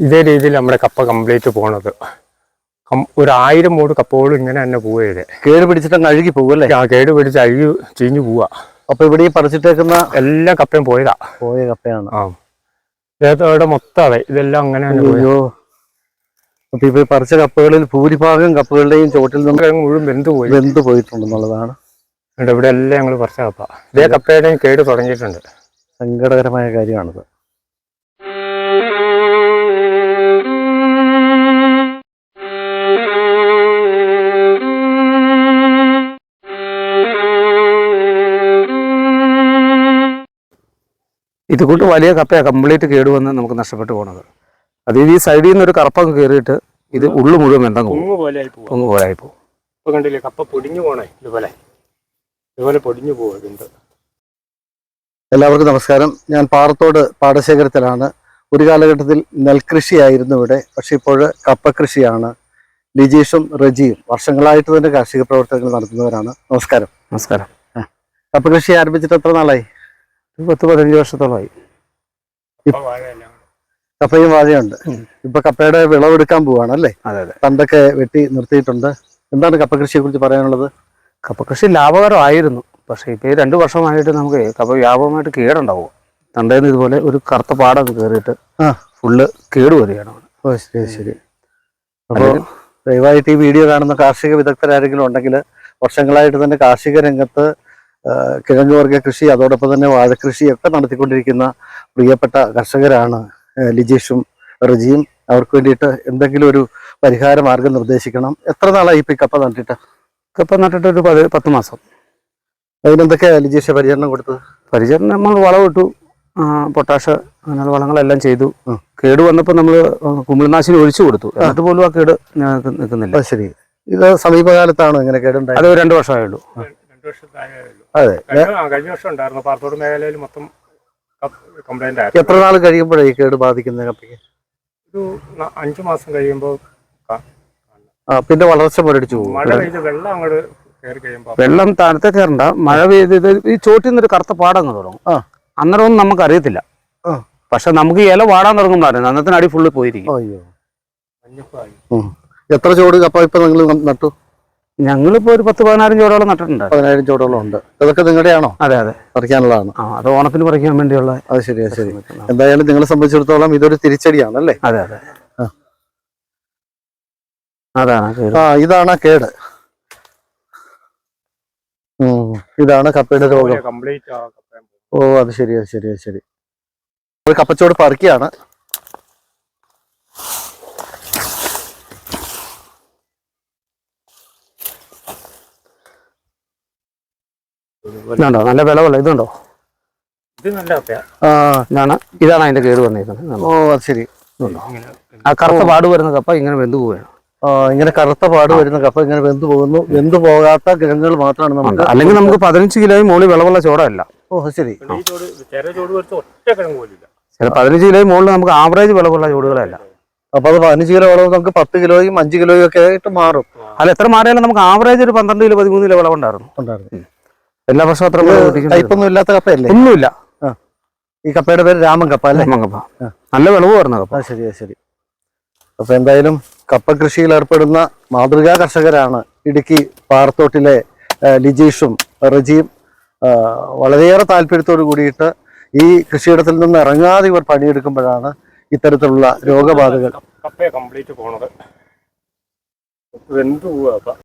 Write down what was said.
ഇതേ രീതിയിൽ നമ്മുടെ കപ്പ കംപ്ലീറ്റ് പോണത്. ഒരു ആയിരം മൂട് കപ്പകളും ഇങ്ങനെ തന്നെ പോവുക കേട് പിടിച്ചിട്ട് അഴുകി പോകുമല്ലേ ആ കേട് പിടിച്ച് അഴുകി ചീഞ്ഞു പോവാ. അപ്പൊ ഇവിടെ ഈ പറിച്ചിട്ടേക്കുന്ന എല്ലാ കപ്പയും പോയതാ. പോയ കപ്പയാണ്. ആ. ഇതോടെ മൊത്തം അതെ. ഇതെല്ലാം അങ്ങനെ അയ്യോ. അപ്പൊ ഇപ്പൊ പറിച്ച കപ്പകളിൽ ഭൂരിഭാഗം കപ്പകളുടെയും ചോട്ടിൽ നിന്ന് മുഴുവൻ വെന്ത് പോയി. വെന്ത് പോയിട്ടുണ്ടെന്നുള്ളതാണ്. ഇവിടെ എല്ലാം ഞങ്ങൾ പറിച്ച കപ്പ. ഇതേ കപ്പയുടെയും കേട് തുടങ്ങിയിട്ടുണ്ട്. സങ്കടകരമായ കാര്യമാണിത്. ഇതുകൊണ്ട് വലിയ കപ്പയാണ് കംപ്ലീറ്റ് കേടുവന്ന് നമുക്ക് നഷ്ടപ്പെട്ടു പോണത്. അത് ഈ സൈഡിൽ നിന്ന് ഒരു കറപ്പങ്ങ് കയറിയിട്ട് ഇത് ഉള്ളു മുഴുവൻ എന്തെങ്കിലും കുങ്ങ് പോലെ ആയി പോവാ. ഒന്ന് പോലായി പോകും. ഇപ്പൊ കണ്ടില്ലേ കപ്പ പൊടിഞ്ഞു പോണേ ഇതുപോലെ. ഇതുപോലെ പൊടിഞ്ഞു പോകുന്നുണ്ട് എല്ലാവർക്കും നമസ്കാരം. ഞാൻ പാറത്തോട് പാടശേഖരത്തിലാണ്. ഒരു കാലഘട്ടത്തിൽ നെൽകൃഷിയായിരുന്നു ഇവിടെ. പക്ഷെ ഇപ്പോൾ കപ്പ കൃഷിയാണ് ലിജീഷും റജിയും വർഷങ്ങളായിട്ട് തന്നെ കാർഷിക പ്രവർത്തനങ്ങൾ നടത്തുന്നവരാണ്. നമസ്കാരം. നമസ്കാരം. കപ്പ കൃഷി ആരംഭിച്ചിട്ട് എത്ര നാളായി? പത്ത് പതിനഞ്ച് വർഷത്തോളമായി. കപ്പയും വാഴയുണ്ട്. ഇപ്പൊ കപ്പയുടെ വിളവെടുക്കാൻ പോവാണ് അല്ലേ? അതെ അതെ. തണ്ടൊക്കെ വെട്ടി നിർത്തിയിട്ടുണ്ട്. എന്താണ് കപ്പ കൃഷിയെ കുറിച്ച് പറയാനുള്ളത്? കപ്പ കൃഷി ലാഭകരമായിരുന്നു. പക്ഷേ ഇപ്പൊ ഈ രണ്ടു വർഷമായിട്ട് നമുക്ക് കപ്പ വ്യാപകമായിട്ട് കേടുണ്ടാവും? തണ്ടേന്ന് ഇതുപോലെ ഒരു കറുത്ത പാടൊക്കെ കയറിയിട്ട്. ഫുള്ള് കേട് വരികയാണ് ഓ ശരി ശരി. അപ്പോൾ ദയവായിട്ട് ഈ വീഡിയോ കാണുന്ന കാർഷിക വിദഗ്ധരാരെങ്കിലും ഉണ്ടെങ്കിൽ വർഷങ്ങളായിട്ട് തന്നെ കാർഷിക രംഗത്ത് കിഴങ്ങ് വർഗ കൃഷി അതോടൊപ്പം തന്നെ വാഴക്കൃഷിയൊക്കെ നടത്തിക്കൊണ്ടിരിക്കുന്ന പ്രിയപ്പെട്ട കർഷകരാണ് ലിജീഷും റജിയും. അവർക്ക് വേണ്ടിയിട്ട് എന്തെങ്കിലും ഒരു പരിഹാര മാർഗം നിർദ്ദേശിക്കണം. എത്ര നാളായി ഇപ്പം കപ്പ നട്ടിട്ട്? കപ്പ നട്ടിട്ട് ഒരു പതി പത്ത് മാസം. അതിനെന്തൊക്കെയാണ് ലിജീഷ പരിചരണം കൊടുത്തത്? പരിചരണം നമ്മൾ വളമിട്ടു പൊട്ടാഷ് അങ്ങനെയുള്ള വളങ്ങളെല്ലാം ചെയ്തു. കേട് വന്നപ്പോൾ നമ്മൾ കുമിൾനാശിനി ഒഴിച്ചു കൊടുത്തു. എന്നിട്ട് പോലും ആ കേട് നിൽക്കുന്നില്ല. ശരി. ഇത് സമീപകാലത്താണ് ഇങ്ങനെ കേടുണ്ടായത്? അത് രണ്ടു വർഷമായുള്ളൂ. അതെ. കഴിഞ്ഞ വർഷം ഉണ്ടായിരുന്നു. പാർത്തോട് മേഖലയിൽ മൊത്തം കംപ്ലൈന്റ് ആയിരുന്നു. എത്ര നാൾ കഴിയുമ്പോഴാണ് ഈ കേട് ബാധിക്കുന്നത് കപ്പയ്ക്ക്? ഒരു അഞ്ചു മാസം കഴിയുമ്പോൾ ആ പിന്നെ വളർച്ച മുരടിച്ചു പോകും. മഴ പെയ്ത് വെള്ളം അങ്ങോട്ട് കയറി കഴിയുമ്പോൾ വെള്ളം താഴത്തെ കയറണ്ട മഴ പെയ്ത് ഇത് ഈ ചോട്ടിൽ നിന്നൊരു കറുത്ത പാടങ്ങ് തുടങ്ങും ആ. അന്നേരം ഒന്നും നമുക്ക് അറിയത്തില്ല. പക്ഷെ നമുക്ക് ഇല വാടാൻ തുടങ്ങുമ്പോഴാണ് അന്നത്തിന് അടി ഫുള്ള് പോയിരിക്കും. അയ്യോ. എത്ര ചോട് കപ്പ ഇപ്പൊ നിങ്ങൾ നട്ടു? ഞങ്ങളിപ്പോ ഒരു പത്ത് പതിനായിരം ചോടോളം നട്ടിട്ടുണ്ട്. പതിനായിരം ചോടോളം ഉണ്ട്. ഇതൊക്കെ നിങ്ങളുടെയാണോ? അതെ അതെ. പറിക്കാനുള്ളതാണ്. ആ അത് ഓണത്തിന് പറിക്കാൻ വേണ്ടിയുള്ള അത് ശരി ശരി. എന്തായാലും നിങ്ങളെ സംബന്ധിച്ചിടത്തോളം ഇതൊരു തിരിച്ചടിയാണ് അല്ലേ? അതെ അതെ. അതാണ് ആ ഇതാണ് കേട്. ഉം, ഇതാണ് കപ്പയുടെ രോഗം. കംപ്ലീറ്റ് ആ ഓ അത് ശരി അത് ശരി അത് ശരി. ഒരു കപ്പച്ചോട് പറിക്കുകയാണ്. ഇതുണ്ടോ? നല്ല വിളവുള്ള ഇതുണ്ടോ? ആ ഇതാണ്. ഇതാണ് അതിന്റെ കേട് വന്നിരിക്കുന്നത് ഓ അത് ശരി. ആ കറുത്ത പാട് വരുന്ന കപ്പ ഇങ്ങനെ വെന്തു പോവുകയാണ്. ഇങ്ങനെ കറുത്ത പാട് വരുന്ന കപ്പ ഇങ്ങനെ വെന്തു പോകുന്നു. വെന്തു പോകാത്ത കിഴങ്ങുകൾ മാത്രമാണ് നമുക്ക് അല്ലെങ്കിൽ നമുക്ക് പതിനഞ്ച് കിലോയും മോളി വിളവുള്ള ചോടല്ല ഓ ശരി. ചില പതിനഞ്ച് കിലോയും മുകളിൽ നമുക്ക് ആവറേജ് വിളവുള്ള ചോടുകളല്ല. അപ്പൊ അത് പതിനഞ്ച് കിലോ വിളവ് നമുക്ക് പത്ത് കിലോയും അഞ്ച് കിലോയും ഒക്കെ ആയിട്ട് മാറും. അല്ല എത്ര മാറിയാലും നമുക്ക് ആവറേജ് ഒരു പന്ത്രണ്ട് കിലോ പതിമൂന്ന് കിലോ വിളവുണ്ടായിരുന്നു. ഉണ്ടായിരുന്നു. എല്ലാ വർഷവും അത്ര. ടൈപ്പൊന്നും ഇല്ലാത്ത കപ്പയല്ലേ? ഒന്നുമില്ല. ഈ കപ്പയുടെ പേര് രാമൻ കപ്പ അല്ലേ? രാമൻ കപ്പ. നല്ല വിളവ് വരുന്ന കപ്പ. ശരി ശരി. അപ്പൊ എന്തായാലും കപ്പ കൃഷിയിൽ ഏർപ്പെടുന്ന മാതൃകാ കർഷകരാണ് ഇടുക്കി പാറത്തോട്ടിലെ ലിജീഷും റജിയും. വളരെയേറെ താല്പര്യത്തോട് കൂടിയിട്ട് ഈ കൃഷിയിടത്തിൽ നിന്ന് ഇറങ്ങാതെ ഇവർ പണിയെടുക്കുമ്പോഴാണ് ഇത്തരത്തിലുള്ള രോഗബാധകൾ. കപ്പയെ കംപ്ലീറ്റ് പോണത്. വെന്തു പോവാ